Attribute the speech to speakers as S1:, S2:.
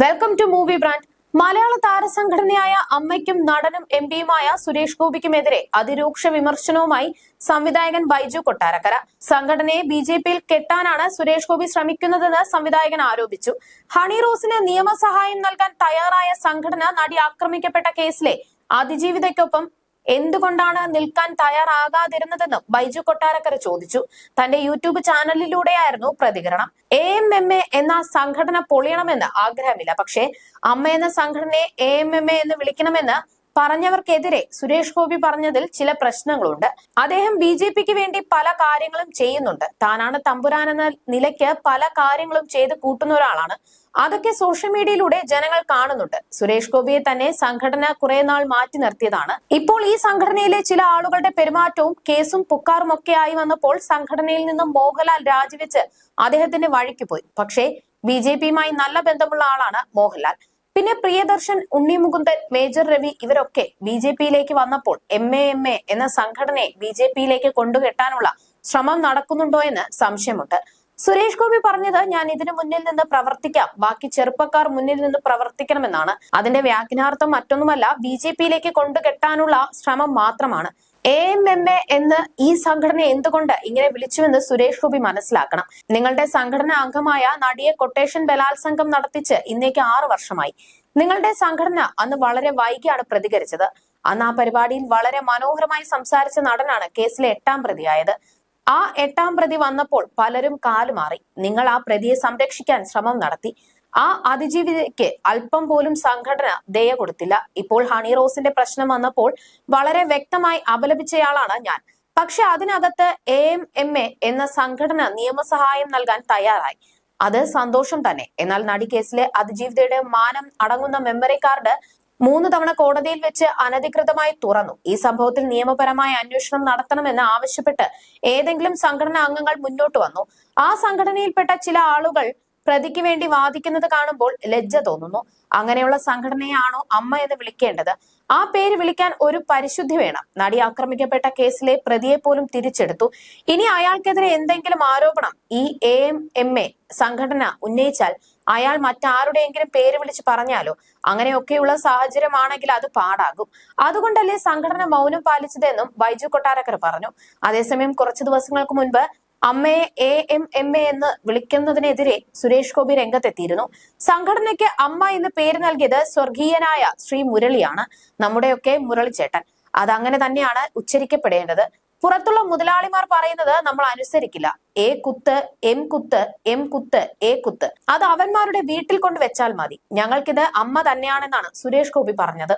S1: Welcome to movie brand മലയാള താരസംഘടനയായ അമ്മയ്ക്കും നടനും M പിയുമായ Suresh ഗോപിക്കുമെതിരെ അതിരൂക്ഷ വിമർശനവുമായി സംവിധായകൻ ബൈജു കൊട്ടാരക്കര. സംഘടനയെ ബി ജെ പിയിൽ കെട്ടാനാണ് സുരേഷ് ഗോപി ശ്രമിക്കുന്നതെന്ന് സംവിധായകൻ ആരോപിച്ചു. ഹണി റോസിന് നിയമസഹായം നൽകാൻ തയ്യാറായ സംഘടന നടി ആക്രമിക്കപ്പെട്ട കേസിലെ അതിജീവിതയ്ക്കൊപ്പം എന്തുകൊണ്ടാണ് നിൽക്കാൻ തയ്യാറാകാതിരുന്നതെന്നും ബൈജു കൊട്ടാരക്കര ചോദിച്ചു. തന്റെ യൂട്യൂബ് ചാനലിലൂടെയായിരുന്നു പ്രതികരണം. എ എം എം എ എന്ന സംഘടന പൊളിയണമെന്ന് ആഗ്രഹമില്ല. പക്ഷേ അമ്മ എന്ന സംഘടനയെ എ എം എം എ എന്ന് വിളിക്കണമെന്ന് പറഞ്ഞവർക്കെതിരെ സുരേഷ് ഗോപി പറഞ്ഞതിൽ ചില പ്രശ്നങ്ങളുണ്ട്. അദ്ദേഹം ബി ജെ പിക്ക് വേണ്ടി പല കാര്യങ്ങളും ചെയ്യുന്നുണ്ട്. താനാണ് തമ്പുരാൻ എന്ന നിലയ്ക്ക് പല കാര്യങ്ങളും ചെയ്ത് കൂട്ടുന്ന ഒരാളാണ് അതൊക്കെ സോഷ്യൽ മീഡിയയിലൂടെ ജനങ്ങൾ കാണുന്നുണ്ട്. സുരേഷ് ഗോപിയെ തന്നെ സംഘടന കുറെ നാൾ മാറ്റി നിർത്തിയതാണ്. ഇപ്പോൾ ഈ സംഘടനയിലെ ചില ആളുകളുടെ പെരുമാറ്റവും കേസും പുക്കാറും ഒക്കെ ആയി വന്നപ്പോൾ സംഘടനയിൽ നിന്നും മോഹൻലാൽ രാജിവെച്ച് അദ്ദേഹത്തിന്റെ വഴിക്ക് പോയി പക്ഷേ ബി ജെ പിയുമായി നല്ല ബന്ധമുള്ള ആളാണ് മോഹൻലാൽ. പിന്നെ പ്രിയദർശൻ ഉണ്ണി മുകുന്ദൻ മേജർ രവി ഇവരൊക്കെ ബി ജെ പിയിലേക്ക് വന്നപ്പോൾ എം എ എം എ എന്ന സംഘടനയെ ബി ജെ പിയിലേക്ക് കൊണ്ടുകെട്ടാനുള്ള ശ്രമം നടക്കുന്നുണ്ടോ എന്ന് സംശയമുണ്ട്. സുരേഷ് ഗോപി പറഞ്ഞത് ഞാൻ ഇതിനു മുന്നിൽ നിന്ന് പ്രവർത്തിക്കാം. ബാക്കി ചെറുപ്പക്കാർ മുന്നിൽ നിന്ന് പ്രവർത്തിക്കണമെന്നാണ്. അതിന്റെ വ്യാഖ്യാനാർത്ഥം മറ്റൊന്നുമല്ല ബി ജെ പിയിലേക്ക് കൊണ്ടുകെട്ടാനുള്ള ശ്രമം മാത്രമാണ്. എ എം എം എ എന്ന് ഈ സംഘടന എന്തുകൊണ്ട് ഇങ്ങനെ വിളിച്ചുവെന്ന് സുരേഷ് ഗോപി മനസ്സിലാക്കണം. നിങ്ങളുടെ സംഘടന അംഗമായ നടിയെ കൊട്ടേഷൻ ബലാത്സംഗം നടത്തിച്ച് ഇന്നേക്ക് ആറു വർഷമായി. നിങ്ങളുടെ സംഘടന അന്ന് വളരെ വൈകിയാണ് പ്രതികരിച്ചത്. അന്ന് ആ പരിപാടിയിൽ വളരെ മനോഹരമായി സംസാരിച്ച നടനാണ് കേസിലെ എട്ടാം പ്രതിയായത്. ആ എട്ടാം പ്രതി വന്നപ്പോൾ പലരും കാലുമാറി നിങ്ങൾ ആ പ്രതിയെ സംരക്ഷിക്കാൻ ശ്രമം നടത്തി. ആ അതിജീവിതയ്ക്ക് അല്പം പോലും സംഘടന ദയ കൊടുത്തില്ല. ഇപ്പോൾ ഹണി റോസിന്റെ പ്രശ്നം വന്നപ്പോൾ വളരെ വ്യക്തമായി അപലപിച്ചയാളാണ് ഞാൻ. പക്ഷെ അതിനകത്ത് എ എം എം എ എന്ന സംഘടന നിയമസഹായം നൽകാൻ തയ്യാറായി. അത് സന്തോഷം തന്നെ. എന്നാൽ നടി കേസിലെ അതിജീവിതയുടെ മാനം അടങ്ങുന്ന മെമ്മറി കാർഡ് മൂന്ന് തവണ കോടതിയിൽ വെച്ച് അനധികൃതമായി തുറന്നു. ഈ സംഭവത്തിൽ നിയമപരമായ അന്വേഷണം നടത്തണമെന്ന് ആവശ്യപ്പെട്ട് ഏതെങ്കിലും സംഘടനാ അംഗങ്ങൾ മുന്നോട്ട് വന്നു. ആ സംഘടനയിൽപ്പെട്ട ചില ആളുകൾ പ്രതിക്ക് വേണ്ടി വാദിക്കുന്നത് കാണുമ്പോൾ ലജ്ജ തോന്നുന്നു. അങ്ങനെയുള്ള സംഘടനയാണോ അമ്മ എന്ന് വിളിക്കേണ്ടത്? ആ പേര് വിളിക്കാൻ ഒരു പരിശുദ്ധി വേണം. നടി ആക്രമിക്കപ്പെട്ട കേസിലെ പ്രതിയെ പോലും തിരിച്ചെടുത്തു. ഇനി അയാൾക്കെതിരെ എന്തെങ്കിലും ആരോപണം ഈ എ എം എം എ സംഘടന ഉന്നയിച്ചാൽ അയാൾ മറ്റാരുടെയെങ്കിലും പേര് വിളിച്ച് പറഞ്ഞാലോ? അങ്ങനെയൊക്കെയുള്ള സാഹചര്യമാണെങ്കിൽ അത് പാടാകും. അതുകൊണ്ടല്ലേ സംഘടന മൗനം പാലിച്ചതെന്നും ബൈജു കൊട്ടാരക്കർ പറഞ്ഞു. അതേസമയം കുറച്ചു ദിവസങ്ങൾക്ക് മുൻപ് അമ്മയെ എ എം എം എ എന്ന് വിളിക്കുന്നതിനെതിരെ സുരേഷ് ഗോപി രംഗത്തെത്തിയിരുന്നു. സംഘടനയ്ക്ക് അമ്മ എന്ന് പേര് നൽകിയത് സ്വർഗീയനായ ശ്രീ മുരളിയാണ്. നമ്മുടെയൊക്കെ മുരളിച്ചേട്ടൻ. അതങ്ങനെ തന്നെയാണ് ഉച്ചരിക്കപ്പെടേണ്ടത്. പുറത്തുള്ള മുതലാളിമാർ പറയുന്നത് നമ്മൾ അനുസരിക്കില്ല. എ കുത്ത് എം കുത്ത് എം കുത്ത് എ കുത്ത്. അത് അവന്മാരുടെ വീട്ടിൽ കൊണ്ട് വെച്ചാൽ മതി. ഞങ്ങൾക്കിത് അമ്മ തന്നെയാണെന്നാണ് സുരേഷ് ഗോപി പറഞ്ഞത്.